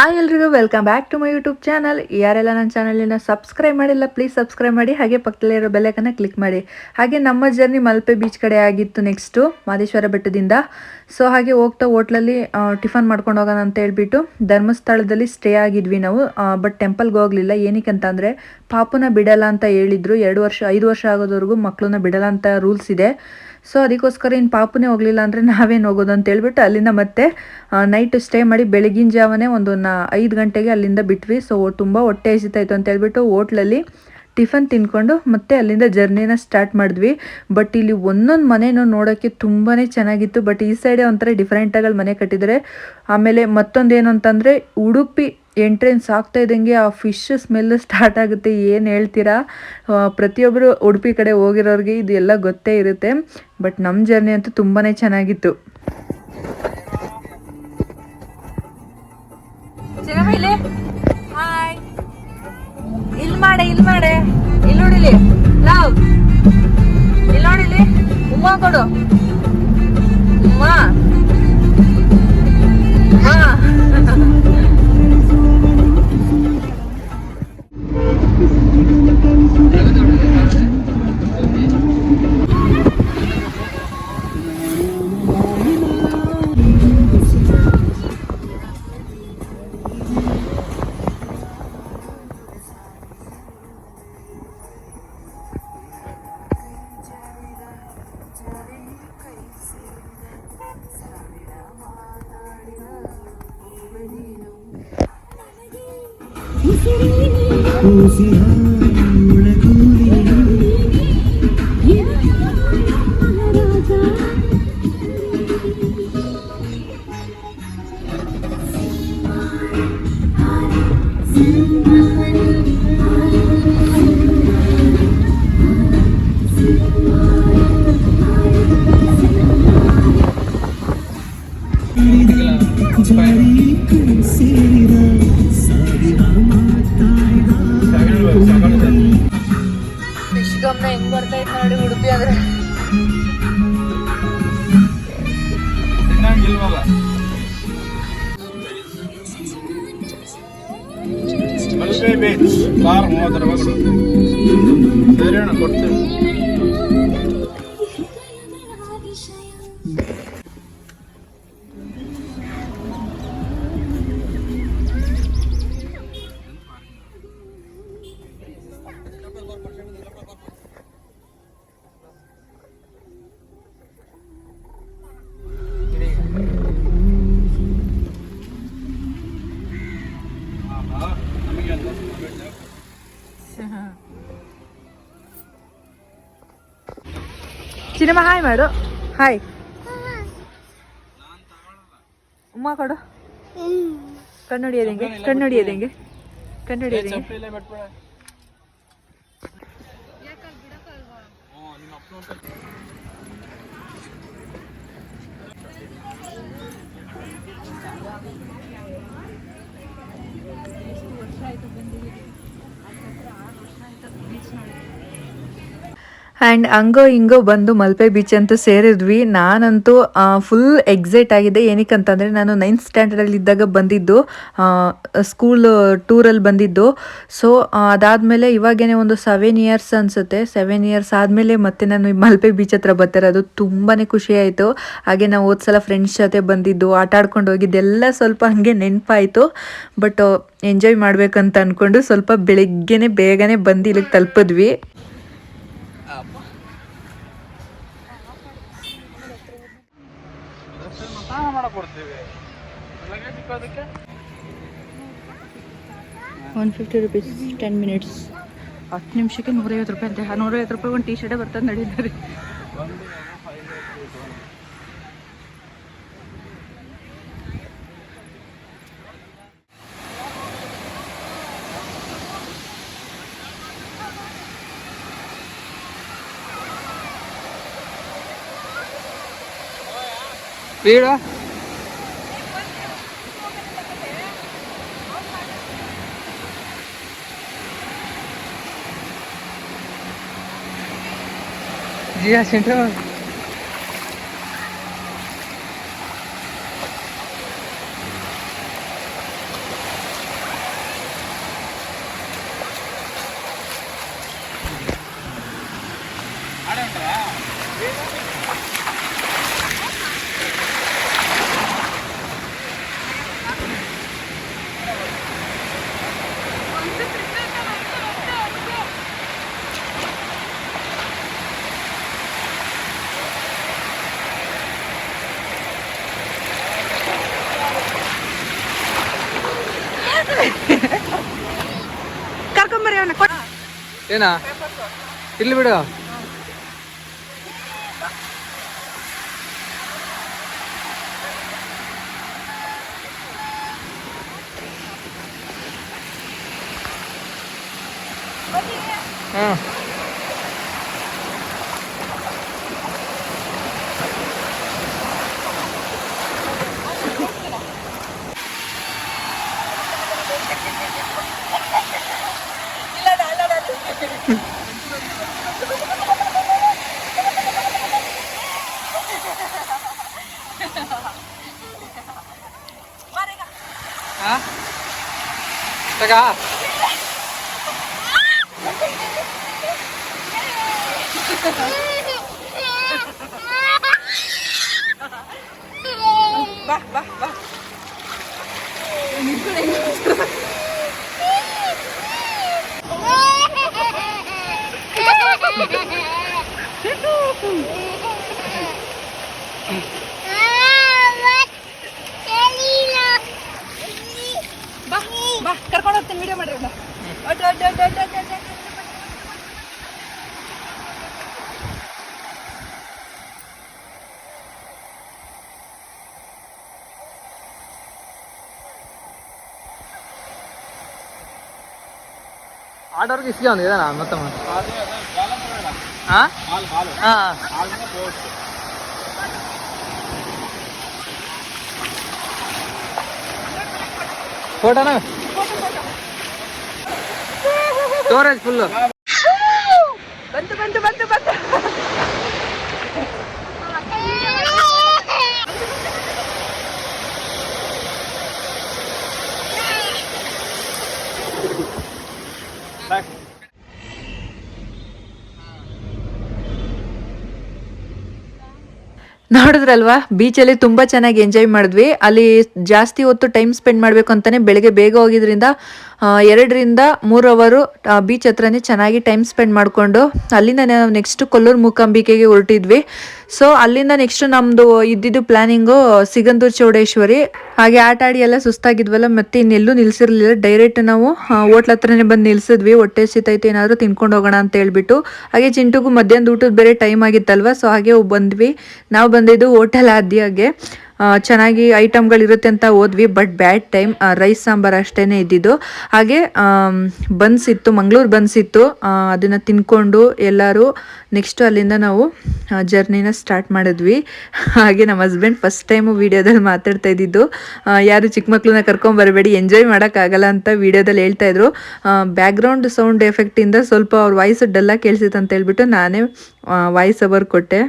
Hi ಎಲ್ರಿಗೂ welcome back to my YouTube channel ಯಾರೆಲ್ಲ ನನ್ನ ಚಾನಲಿನ ಸಬ್ಸ್ಕ್ರೈಬ್ ಮಾಡಿಲ್ಲ ಪ್ಲೀಸ್ ಸಬ್ಸ್ಕ್ರೈಬ್ ಮಾಡಿ, ಹಾಗೆ ಪಕ್ಕದಲ್ಲಿರೋ ಬೆಲೆಕನ್ನ ಕ್ಲಿಕ್ ಮಾಡಿ. ಹಾಗೆ ನಮ್ಮ ಜರ್ನಿ ಮಲ್ಪೆ ಬೀಚ್ ಕಡೆ ಆಗಿತ್ತು ನೆಕ್ಸ್ಟು ಮಾದೇಶ್ವರ ಬೆಟ್ಟದಿಂದ. ಸೊ ಹಾಗೆ ಹೋಗ್ತಾ ಹೋಟ್ಲಲ್ಲಿ ಟಿಫನ್ ಮಾಡ್ಕೊಂಡು ಹೋಗೋಣ ಅಂತ ಹೇಳ್ಬಿಟ್ಟು ಧರ್ಮಸ್ಥಳದಲ್ಲಿ ಸ್ಟೇ ಆಗಿದ್ವಿ ನಾವು. ಬಟ್ ಟೆಂಪಲ್ಗೆ ಹೋಗಲಿಲ್ಲ. ಏನಕ್ಕೆ ಅಂತಂದರೆ ಪಾಪುನ ಬಿಡಲ್ಲ ಅಂತ ಹೇಳಿದ್ರು. ಎರಡು ವರ್ಷ, ಐದು ವರ್ಷ ಆಗೋದವರೆಗೂ ಮಕ್ಕಳನ್ನ ಬಿಡಲ್ಲ ಅಂತ ರೂಲ್ಸ್ ಇದೆ. ಸೊ ಅದಕ್ಕೋಸ್ಕರ ಇನ್ನು ಪಾಪುನೇ ಹೋಗಲಿಲ್ಲ ಅಂದರೆ ನಾವೇನು ಹೋಗೋದು ಅಂತ ಹೇಳ್ಬಿಟ್ಟು ಅಲ್ಲಿಂದ ಮತ್ತೆ ನೈಟ್ ಸ್ಟೇ ಮಾಡಿ ಬೆಳಗಿನ ಜಾವನೇ ಒಂದು ನಾ, ಐದು ಗಂಟೆಗೆ ಅಲ್ಲಿಂದ ಬಿಟ್ವಿ. ಸೊ ತುಂಬ ಹೊಟ್ಟೆ ಹಸಿತಾಯಿತು ಅಂತ ಹೇಳ್ಬಿಟ್ಟು ಹೋಟ್ಲಲ್ಲಿ ಟಿಫನ್ ತಿನ್ಕೊಂಡು ಮತ್ತೆ ಅಲ್ಲಿಂದ ಜರ್ನಿನ ಸ್ಟಾರ್ಟ್ ಮಾಡಿದ್ವಿ. ಬಟ್ ಇಲ್ಲಿ ಒಂದೊಂದು ಮನೆನೂ ನೋಡೋಕ್ಕೆ ತುಂಬಾ ಚೆನ್ನಾಗಿತ್ತು. ಬಟ್ ಈ ಸೈಡೇ ಒಂಥರ ಡಿಫ್ರೆಂಟಾಗಿ ಮನೆ ಕಟ್ಟಿದರೆ ಆಮೇಲೆ ಮತ್ತೊಂದೇನು ಅಂತಂದರೆ ಉಡುಪಿ ಎಂಟ್ರೆನ್ಸ್ ಆಗ್ತಾ ಇದ್ದಂಗೆ ಆ ಫಿಶ್ ಸ್ಮೆಲ್ ಸ್ಟಾರ್ಟ್ ಆಗುತ್ತೆ. ಏನು ಹೇಳ್ತೀರಾ? ಪ್ರತಿಯೊಬ್ಬರು ಉಡುಪಿ ಕಡೆ ಹೋಗಿರೋರಿಗೆ ಇದು ಎಲ್ಲ ಗೊತ್ತೇ ಇರುತ್ತೆ. ಬಟ್ ನಮ್ಮ ಜರ್ನಿ ಅಂತೂ ತುಂಬಾ ಚೆನ್ನಾಗಿತ್ತು. ಇಲ್ಲಿ ಇಲ್ಲಿ ಇಲ್ಲಿ ನೋಡಿಲಿ ಲವ್. ಇಲ್ಲಿ ನೋಡಿಲಿ ಉಮ್ಮ ಕೊಡು. ಫಿಶ್ ಹೆಂಗ್ ಬರ್ತಾ ಇತ್ತು ನೋಡಿ ಉಡುಪಿ ಅಂದ್ರೆ ಮಲ್ಪೆ ಬೀಚ್ ಬಾರ್ ಮೂವತ್ತು ರೂಪಾಯಿ ಕೊಡು ಸರಿ ಅಣ್ಣ ಕೊಡ್ತೀವಿ ಸಿನಿಮಾ ಹಾಯ್ ಮಾಡು ಹಾಯ್ ಉಮ್ಮ ಕೊಡು ಕಣ್ಣೊಡಿಯೋದು ಹೆಂಗೆ ಕಣ್ಣೊಡಿಯೋದು ಹೆಂಗೆ ಕಣ್ಣೊಡಿಯೋದು ಹೆಂಗೆ ಚಪ್ಪಲಿ ಬಿಟ್ಬಿಡ ಆ್ಯಂಡ್ ಹಂಗೋ ಹಿಂಗೋ ಬಂದು ಮಲ್ಪೆ ಬೀಚ್ ಅಂತೂ ಸೇರಿದ್ವಿ. ನಾನಂತೂ ಫುಲ್ ಎಕ್ಸೈಟ್ ಆಗಿದೆ. ಏನಕ್ಕೆ ಅಂತಂದರೆ, ನಾನು ನೈನ್ತ್ ಸ್ಟ್ಯಾಂಡರ್ಡಲ್ಲಿ ಇದ್ದಾಗ ಬಂದಿದ್ದು ಸ್ಕೂಲ್ ಟೂರಲ್ಲಿ ಬಂದಿದ್ದು. ಸೊ ಅದಾದಮೇಲೆ ಇವಾಗೇನೆ ಒಂದು ಸೆವೆನ್ ಇಯರ್ಸ್ ಅನಿಸುತ್ತೆ. ಸೆವೆನ್ ಇಯರ್ಸ್ ಆದಮೇಲೆ ಮತ್ತೆ ನಾನು ಮಲ್ಪೆ ಬೀಚ್ ಹತ್ರ ಬರ್ತಿರೋದು. ತುಂಬಾ ಖುಷಿ ಆಯಿತು. ಹಾಗೆ ನಾವು ಹೋದ ಸಲ ಫ್ರೆಂಡ್ಸ್ ಜೊತೆ ಬಂದಿದ್ದು, ಆಟ ಆಡ್ಕೊಂಡು ಹೋಗಿದ್ದೆಲ್ಲ ಸ್ವಲ್ಪ ಹಾಗೆ ನೆನಪಾಯಿತು. ಬಟ್ ಎಂಜಾಯ್ ಮಾಡಬೇಕಂತ ಅಂದ್ಕೊಂಡು ಸ್ವಲ್ಪ ಬೆಳಿಗ್ಗೆನೆ ಬೇಗನೆ ಬಂದು ಇಲ್ಲಿಗೆ ತಲುಪಿದ್ವಿ. One fifty rupees ten minutes ಹತ್ತು ನಿಮಿಷಕ್ಕೆ ನೂರೈವತ್ತು ರೂಪಾಯಿ ಅಂತೆ. ನೂರೈವತ್ತು ರೂಪಾಯಿ ಒಂದು ಟೀ ಶರ್ಟೇ ಬರ್ತದೆ ನಡೀತಾರೆ પીળ? જીયા સેન્ટર. ಕರ್ಕೊಂಬರಿ ಅವನ ಏನಾ? ಇಲ್ಲಿ ಬಿಡು. ಹ್ಮ್. Hah, kita ke apa? ఆట వరకు ఇసుకే ఉంది కదా మొత్తం. ఫోటోనా స్టోరేజ్ ఫుల్. బంతు బంతు బంతు. part ನೋಡಿದ್ರಲ್ವಾ? ಬೀಚಲ್ಲಿ ತುಂಬ ಚೆನ್ನಾಗಿ ಎಂಜಾಯ್ ಮಾಡಿದ್ವಿ. ಅಲ್ಲಿ ಜಾಸ್ತಿ ಹೊತ್ತು ಟೈಮ್ ಸ್ಪೆಂಡ್ ಮಾಡಬೇಕು ಅಂತಾನೆ ಬೆಳಗ್ಗೆ ಬೇಗ ಹೋಗಿದ್ರಿಂದ ಎರಡರಿಂದ ಮೂರು ಅವರು ಬೀಚ್ ಹತ್ರನೇ ಚೆನ್ನಾಗಿ ಟೈಮ್ ಸ್ಪೆಂಡ್ ಮಾಡಿಕೊಂಡು, ಅಲ್ಲಿಂದ ನಾವು ನೆಕ್ಸ್ಟ್ ಕೊಲ್ಲೂರು ಮೂಕಾಂಬಿಕೆಗೆ ಹೊರಟಿದ್ವಿ. ಸೊ ಅಲ್ಲಿಂದ ನೆಕ್ಸ್ಟ್ ನಮ್ದು ಇದ್ದಿದ್ದು ಪ್ಲಾನಿಂಗು ಸಿಗಂದೂರು ಚೌಡೇಶ್ವರಿ. ಹಾಗೆ ಆಟ ಆಡಿ ಎಲ್ಲ ಸುಸ್ತಾಗಿದ್ವಲ್ಲ, ಮತ್ತೆ ಇನ್ನೆಲ್ಲೂ ನಿಲ್ಸಿರ್ಲಿಲ್ಲ. ಡೈರೆಕ್ಟ್ ನಾವು ಹೋಟ್ಲ್ ಹತ್ರನೇ ಬಂದು ನಿಲ್ಸಿದ್ವಿ. ಹೊಟ್ಟೆ ಸಿತೈತೆ ಏನಾದರೂ ತಿನ್ಕೊಂಡು ಹೋಗೋಣ ಅಂತ ಹೇಳ್ಬಿಟ್ಟು. ಹಾಗೆ ಚಿಂಟುಗೂ ಮಧ್ಯಾಹ್ನದ ಊಟದ ಬೇರೆ ಟೈಮ್ ಆಗಿತ್ತಲ್ವ? ಸೊ ಹಾಗೆ ಬಂದ್ವಿ. ನಾವು ಬಂದಿದ್ದು ಹೋಟೆಲ್ ಆದ್ಯಾಗೆ ಚೆನ್ನಾಗಿ ಐಟಮ್ಗಳಿರುತ್ತೆ ಅಂತ ಹೋದ್ವಿ, but bad time rice sambar ಅಷ್ಟೇ ಇದ್ದಿದ್ದು. ಹಾಗೆ ಬನ್ಸ್ ಇತ್ತು ಮಂಗಳೂರು ಬನ್ಸ್ ಇತ್ತು ಅದನ್ನು ತಿನ್ಕೊಂಡು ಎಲ್ಲರೂ ನೆಕ್ಸ್ಟು ಅಲ್ಲಿಂದ ನಾವು ಜರ್ನಿನ ಸ್ಟಾರ್ಟ್ ಮಾಡಿದ್ವಿ. ಹಾಗೆ ನಮ್ಮ ಹಸ್ಬೆಂಡ್ ಫಸ್ಟ್ ಟೈಮು ವೀಡಿಯೋದಲ್ಲಿ ಮಾತಾಡ್ತಾ ಇದ್ದಿದ್ದು. ಯಾರು ಚಿಕ್ಕ ಮಕ್ಕಳನ್ನ ಕರ್ಕೊಂಬರಬೇಡಿ ಎಂಜಾಯ್ ಮಾಡೋಕ್ಕಾಗಲ್ಲ ಅಂತ ವೀಡಿಯೋದಲ್ಲಿ ಹೇಳ್ತಾಯಿದ್ರು ಬ್ಯಾಕ್ಗ್ರೌಂಡ್ ಸೌಂಡ್ ಎಫೆಕ್ಟಿಂದ ಸ್ವಲ್ಪ ಅವ್ರ ವಾಯ್ಸ್ ಡಲ್ಲಾಗಿ ಕೇಳಿಸಿತ್ತು ಅಂತ ಹೇಳ್ಬಿಟ್ಟು ನಾನೇ ವಾಯ್ಸ್ ಓವರ್ ಕೊಟ್ಟೆ.